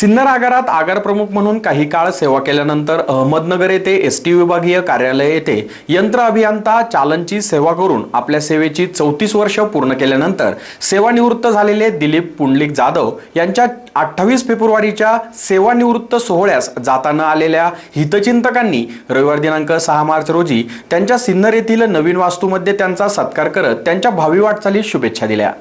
सिन्नर आगारात आगार प्रमुख म्हणून काही काळ सेवा केल्यानंतर अहमदनगर येथे एस टी विभागीय कार्यालय येथे यंत्र अभियंता चालनची सेवा करून आपल्या सेवेची चौतीस वर्ष पूर्ण केल्यानंतर सेवानिवृत्त झालेले दिलीप पुंडलिक जाधव यांच्या अठ्ठावीस फेब्रुवारीच्या सेवानिवृत्त सोहळ्यास जाताना आलेल्या हितचिंतकांनी रविवार दिनांक सहा मार्च रोजी त्यांच्या सिन्नर येथील नवीन वास्तूमध्ये त्यांचा सत्कार करत त्यांच्या भावी वाटचालीस शुभेच्छा दिल्या.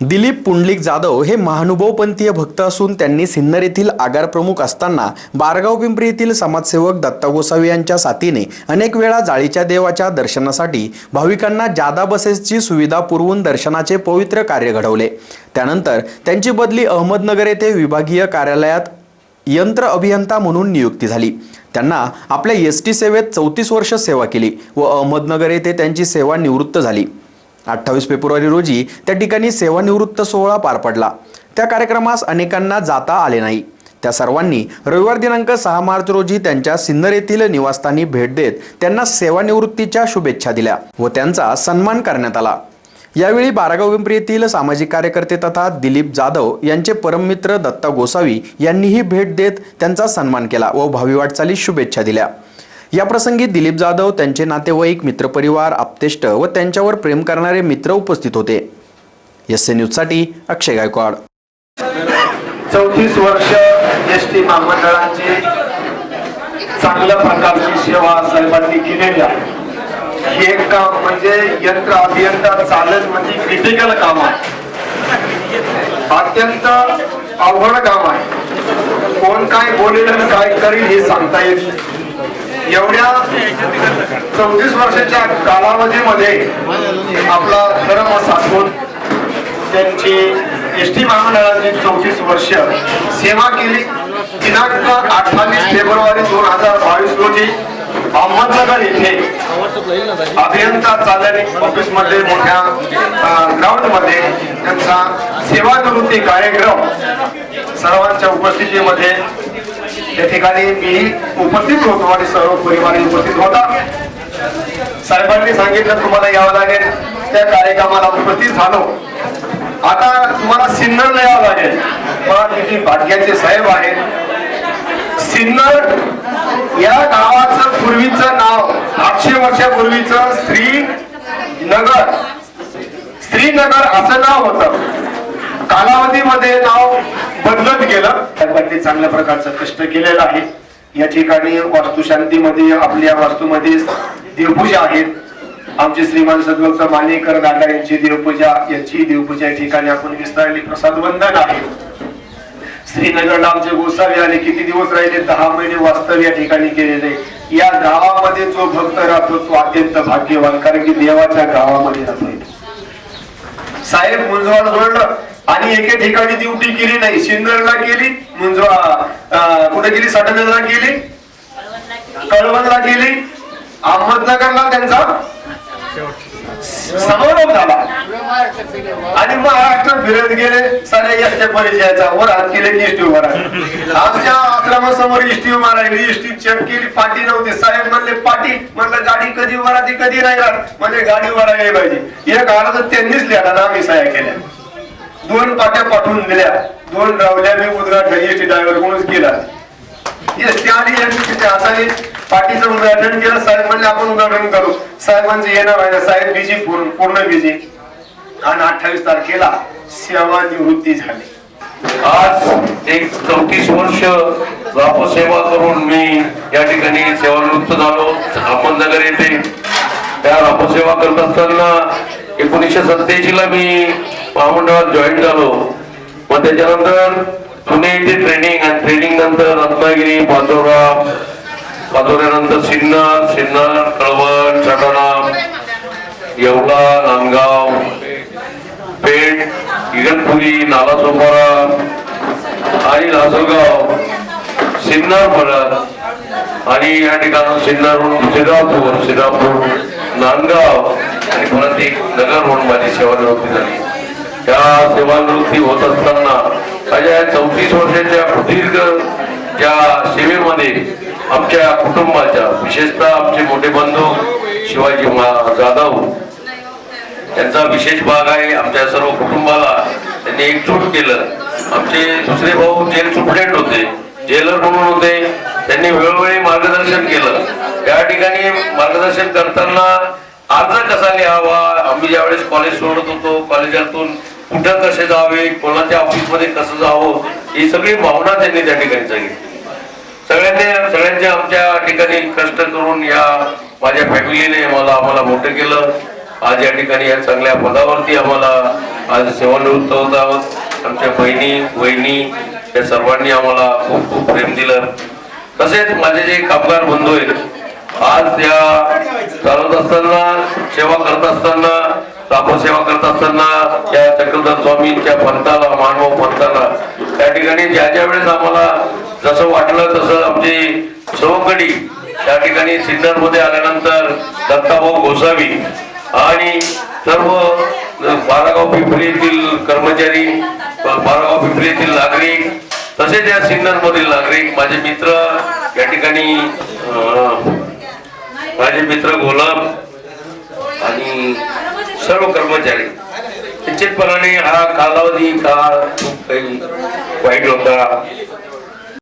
दिलीप पुंडलिक जाधव हे महानुभावपंथीय भक्त असून त्यांनी सिन्नर येथील आगार प्रमुख असताना बारगाव पिंपरी येथील समाजसेवक दत्ता गोसावी यांच्या साथीने अनेक वेळा जाळीच्या देवाच्या दर्शनासाठी भाविकांना जादा बसेसची सुविधा पुरवून दर्शनाचे पवित्र कार्य घडवले. त्यानंतर त्यांची बदली अहमदनगर येथे विभागीय कार्यालयात यंत्र अभियंता म्हणून नियुक्ती झाली. त्यांना आपल्या एस टी सेवेत चौतीस वर्ष सेवा केली व अहमदनगर येथे त्यांची सेवा निवृत्त झाली. अठ्ठावीस फेब्रुवारी रोजी त्या ठिकाणी सेवानिवृत्त सोहळा पार पडला. त्या कार्यक्रमास अनेकांना जाता आले नाही. त्या सर्वांनी रविवार दिनांक सहा मार्च रोजी त्यांच्या सिन्नर येथील निवासस्थानी भेट देत त्यांना सेवानिवृत्तीच्या शुभेच्छा दिल्या व त्यांचा सन्मान करण्यात आला. यावेळी बारागाव पिंपरी येथील सामाजिक कार्यकर्ते तथा दिलीप जाधव यांचे परममित्र दत्ता गोसावी यांनीही भेट देत त्यांचा सन्मान केला व भावी वाटचालीस शुभेच्छा दिल्या. या प्रसंगी दिलीप जाधव त्यांचे नातेवाईक मित्रपरिवार आप्तेष्ट व त्यांच्यावर प्रेम करणारे मित्र उपस्थित होते. एस ए न्यूजसाठी अक्षय गायकवाड. चौतीस वर्ष एस टी महामंडळाची चांगल्या प्रकारची सेवा साहेबांनी केलेली आहे. हे काम म्हणजे यंत्र अभियंता चालक म्हणजे क्रिटिकल काम आहे. अत्यंत अवघड काम आहे. कोण काय बोलेल काय करील हे सांगता येत एवढ्या चौतीस वर्षाच्या कालावधीमध्ये आपला धर्म साधून त्यांची एस टी महामंडळाची चौतीस वर्ष सेवा केली. दिनांक अठ्ठावीस फेब्रुवारी दोन हजार बावीस रोजी अहमदनगर येथे अभियंता चालणे ऑफिसमध्ये मोठ्या ग्राउंडमध्ये त्यांचा सेवानिवृत्ती कार्यक्रम सर्वांच्या उपस्थितीमध्ये त्या ठिकाणी मी उपस्थित होतो आणि सर्व परिवार उपस्थित होता. साहेबांनी सांगितलं तुम्हाला यावं लागेल. त्या कार्यक्रमाला उपस्थित झालो. आता तुम्हाला सिन्नर यावं लागेल. पण किती भाग्याचे साहेब आहेत सिन्नर या गावाचं पूर्वीचं नाव आठशे वर्षापूर्वीचं श्री नगर श्रीनगर असं नाव होतं. कालावधीमध्ये नाव बदलत गेलं. साहेबांनी चांगल्या प्रकारचं कष्ट केलेलं आहे. या ठिकाणी वास्तुशांतीमध्ये आपल्या वास्तूमध्ये देवपूजा आहेत आमचे श्रीमान सद्भक्त मानेकर दादा यांची देवपूजा यांची देवपूजा या ठिकाणी आपण विस्तारली. प्रसाद वंदन आहे. श्रीनगरला आमचे गोसावी आले. किती दिवस राहिले? दहा महिने वास्तव या ठिकाणी केलेले. या गावामध्ये जो भक्त राहतो तो अत्यंत भाग्यवान. कारण की देवाच्या गावामध्ये राहतोय साहेब मुंजवाला जोडलं. आणि एके ठिकाणी ड्युटी केली नाही. सिन्नरला केली म्हणजे कुठे गेली? सटनला केली कळवणला केली अहमदनगरला त्यांचा समारोप झाला. आणि महाराष्ट्र फिरत गेले. सारे यशच्या परिचयाचा वर हात केले की इष्टी उभा राहिला. आमच्या आश्रमासमोर इष्टी उभा राहिली इष्टी चेक केली. पाठी नव्हती. साहेब म्हणले पाठी. म्हणलं गाडी कधी उभा राहते कधी नाही राहत. म्हणजे गाडी उभा राहिली पाहिजे. एक अर्ज त्यांनीच लिहिला ना आम्ही सह्या केल्या. दोन पाट्या पाठवून दिल्या. दोन रावल्या मी उद्घाटन एसटी ड्रायव्हर म्हणून केला हाताने पाठीचं उद्घाटन केलं. साहेब म्हणले आपण उद्घाटन करू. साहेबांचं येणार व्हायला साहेब बिझी पूर्ण बिझी आणि अठ्ठावीस तारखेला सेवा निवृत्ती झाली. आज एक चौतीस वर्ष राप सेवा करून मी या ठिकाणी सेवानिवृत्त झालो. अहमदनगर येथे त्या रापसेवा करत असताना एकोणीसशे सत्त्याऐंशी ला मी महामंडळात जॉईन झालो. मग त्याच्यानंतर पुणे येथे ट्रेनिंग आणि ट्रेनिंग नंतर रत्नागिरी पाचोरा पाचोऱ्यानंतर सिन्नर सिन्नर कळवण सटाणा येवला नांदगाव पेठ इगतपुरी नालासोपारा आणि लासलगाव. सिन्नर परत आणि या ठिकाणी सिन्नरहून सिद्धापूर सिद्धापूर नांदगाव आणि परत एक नगर म्हणून माझी सेवानिवृत्ती झाली. त्या सेवानिवृत्ती होत असताना माझ्या चौतीस वर्षाच्या प्रदीर्घ ज्या सेवेमध्ये आमच्या कुटुंबाच्या विशेषतः आमचे मोठे बंधू शिवाजी जाधव त्यांचा विशेष भाग आहे. आमच्या सर्व कुटुंबाला त्यांनी एकजूट केलं. आमचे दुसरे भाऊ जेल सुप्रिटेंट होते जेलर म्हणून होते. त्यांनी वेळोवेळी मार्गदर्शन केलं. या ठिकाणी मार्गदर्शन करताना अर्ज कसा लिहावा? आम्ही ज्यावेळेस कॉलेज सोडत होतो कॉलेजातून कुठं कसे जावे कोणाच्या ऑफिसमध्ये कसं जावं ही सगळी भावना त्यांनी त्या ठिकाणी सांगितली. सगळ्यांनी सगळ्यांचे आमच्या ठिकाणी कष्ट करून या माझ्या फॅमिलीने मला आम्हाला मोठं केलं. आज या ठिकाणी या चांगल्या पदावरती आम्हाला आज सेवानिवृत्त होत आहोत. आमच्या बहिणी वहिनी या सर्वांनी आम्हाला खूप खूप प्रेम दिलं. तसेच माझे जे कामगार बंधू आहेत आज त्या चालत असताना सेवा करत असताना रापा सेवा करत असताना या चक्रधर स्वामींच्या पंथाला मानव पंथाला त्या ठिकाणी ज्या ज्या वेळेस आम्हाला जसं वाटलं तसं आमची सवकडी त्या ठिकाणी सिन्नरमध्ये आल्यानंतर दत्ताभाऊ गोसावी आणि सर्व बारागाव पिंपरी येथील कर्मचारी बारागाव पिंपरी येथील नागरिक तसेच या सिन्नर मधील नागरिक माझे मित्र या ठिकाणी अं, माझे मित्र गोलाम आणि सर्व कर्मचारी. निश्चितपणाने हा कालावधी काळ खूप काही वाईट होता.